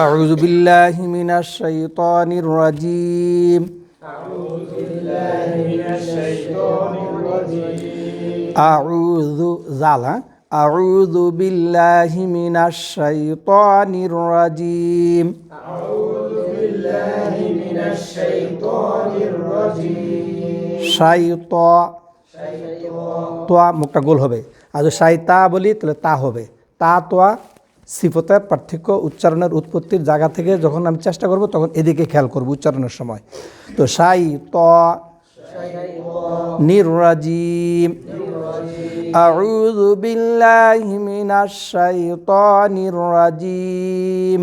أعوذ بالله من الشيطان الرجيم أعوذ زالا أعوذ بالله من الشيطان الرجيم শাইতা তোয়া মুখটা গোল হবে আর যদি শাইতা বলি তাহলে তা হবে তা তোয়া সিফতের পার্থক্য উচ্চারণের উৎপত্তির জায়গা থেকে যখন আমি চেষ্টা করব তখন এদিকে খেয়াল করব উচ্চারণের সময় তো শাই ত নির্রাজিম أعوذ بالله من الشيطان الرجيم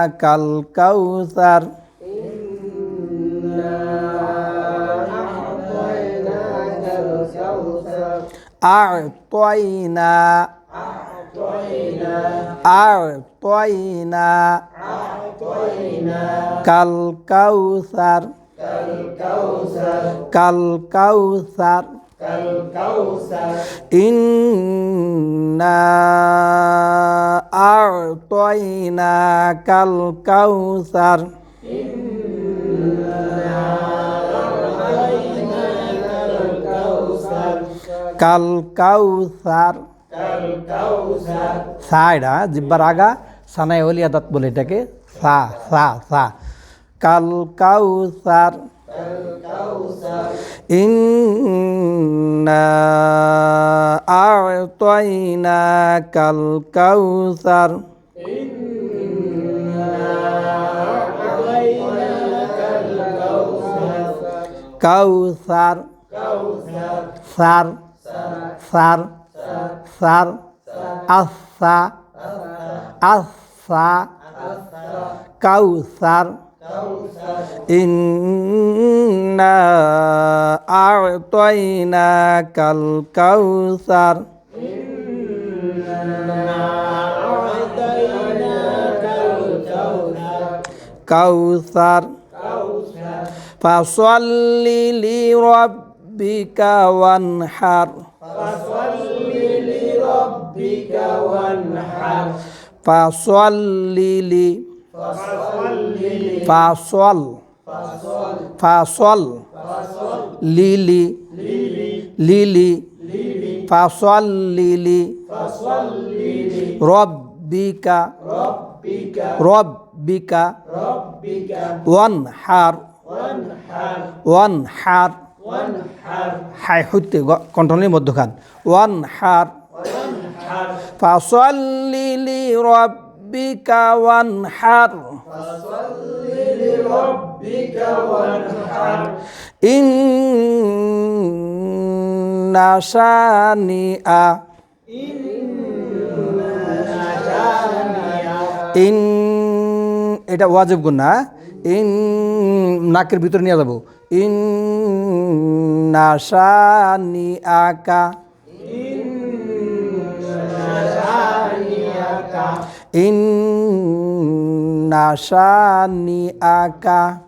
أعطيناك الكوثر أعطينا أعطينا كالكوثر كالكوثر إنا أعطيناك الكوثر কালকাউসার সা এটা জিব্বার আগা সানাই অলি আদাত বলে এটাকে সা সা সা কালকাউসার إنا أعطيناك الكوثر كوثر সার সার সার আসা আসা কাউসার إنا أعطيناك الكوثر kautsar Fasalli li rabbika wanhar. Fasalli li. Rabbika wanhar Fasalli li Fasal Fasal Lili. Lili. Fasal Lili Rabbika Rabbika. Rabbika rabbika rabbika. wanhar. Wanhar. Wanhar. Wanhar. Hai hutte kontrolni মধ্যখান kan. wanhar. Wanhar. Fasalli li rabbika wanhar. Fasalli li rabbika wanhar. Inna shani'a. Inna shani'a. এটা ওয়াজিব গুন্না in নাকের ভিতরে নিয়ে যাব। In নাশানি আকা। In নাশানি আকা।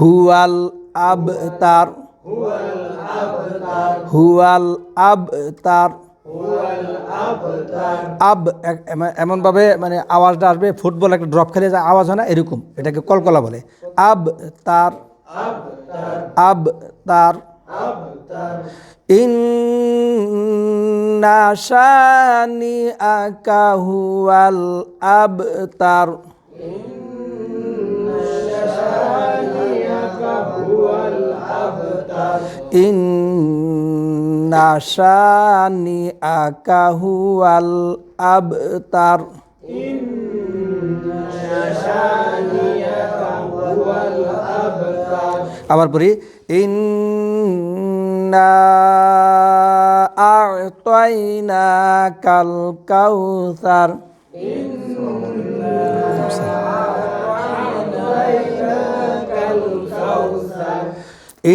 হুয়াল আবতার। হুয়াল আবতার। আব এক- এমন- এমনভাবে মানে আওয়াজটা আসবে, ফুটবল একটা ড্রপ খেলে যা আওয়াজ হয় না, এরকম। এটাকে কলকলা বলে। আব তার আব তার ইন্না শানি আকা হুয়াল আব তার হুয়াল নাশানি আকাহুয়াল আবতার। আবার পড়ি ইন্না আতয়না কাল কাউসার।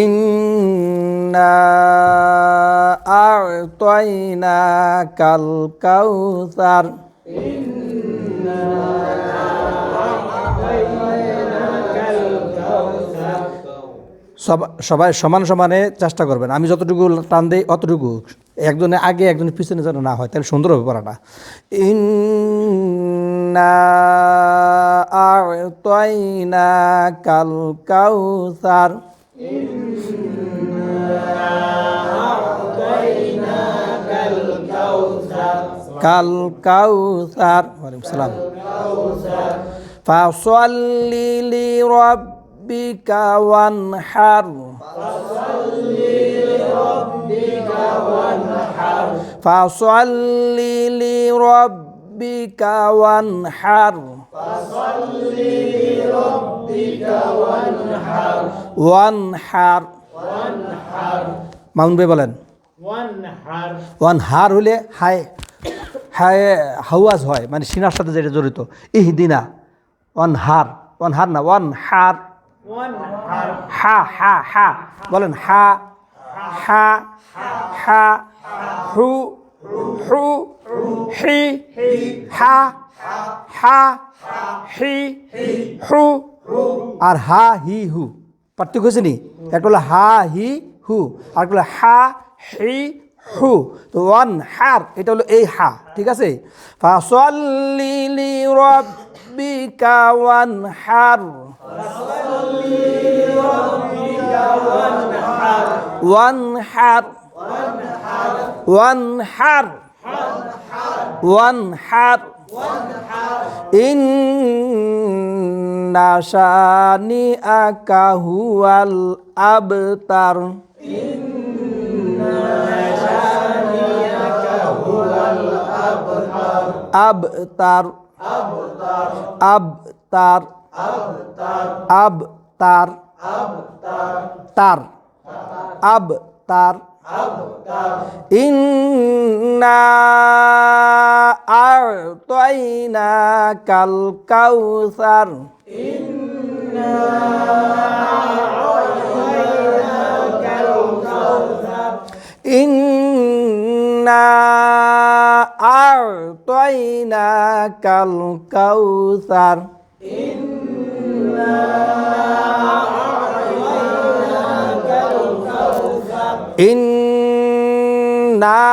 ইন্না أعطيناك الكوثر সব- সবাই সমান সমানে চেষ্টা করবেন আমি যতটুকু টান দিই অতটুকু একজনে আগে একজনের পিছনে যেন না হয় তাহলে সুন্দর হবে পড়াটা ইন্না আ'তাইনা কাল কাউসার কাল কাউসার ওয়ালাইকুম সালাম। ফাসাল্লি লিরাব্বিকা ওয়ানহার ফাসাল্লি লিরাব্বিকা ওয়ানহার। ফাসাল্লি লিরাব্বিকা ওয়ানহার ফাসাল্লি লিরাব্বিকা ওয়ানহার। ওয়ানহার। ওয়ানহার মাউন্ট বলেন। ওয়ানহার। ওয়ানহার হলে হায়। হায় হাওয়াজ হয় মানে সিনার সাথে যেটা জড়িত। ইহদিনা ওয়ান হার ওয়ান হার না ওয়ান হার হা হা হা, বলেন হা হা হা, হু হু, হি, হা হা, হি, হু, আর হা, হি, হু। পার্থক্য হয়েছে নি? একটা হলো হা, হি, হু, আর হা, হি hu ron har itu lo eh ha tiga sih fasalli li wan har li rabbika wan har wan har wan har wan har wan har in nasani abtar. আব তার আব তার আব তার তার আব তার ইন্না আর তৈনা কাল কাউসার। ইন্না আ'তাইনা কাল কাউসার إنا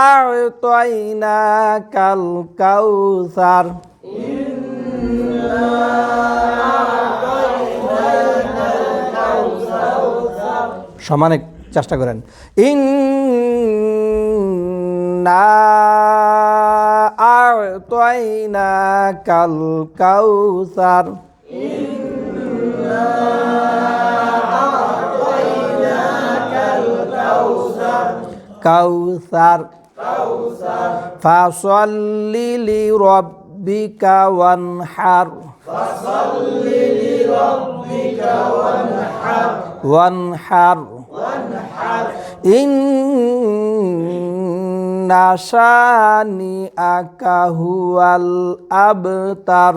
أعطيناك الكوثر সমানে চেষ্টা করেন ইন্না আ'তাইনাকাল কাউসার কাউসার ফাসল্লি লিরাব্বিকা ওয়ানহার ওয়ানহার ইন্না শানিআকা হুয়াল আবতার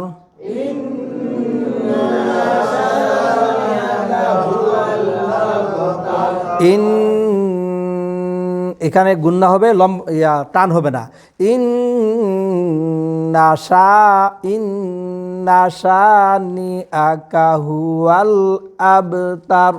ইন এখানে গুন্না হবে লম ইয়া, টান হবে না। ইন নাশা, ইন নাশানি আকাহুয়াল আবতার।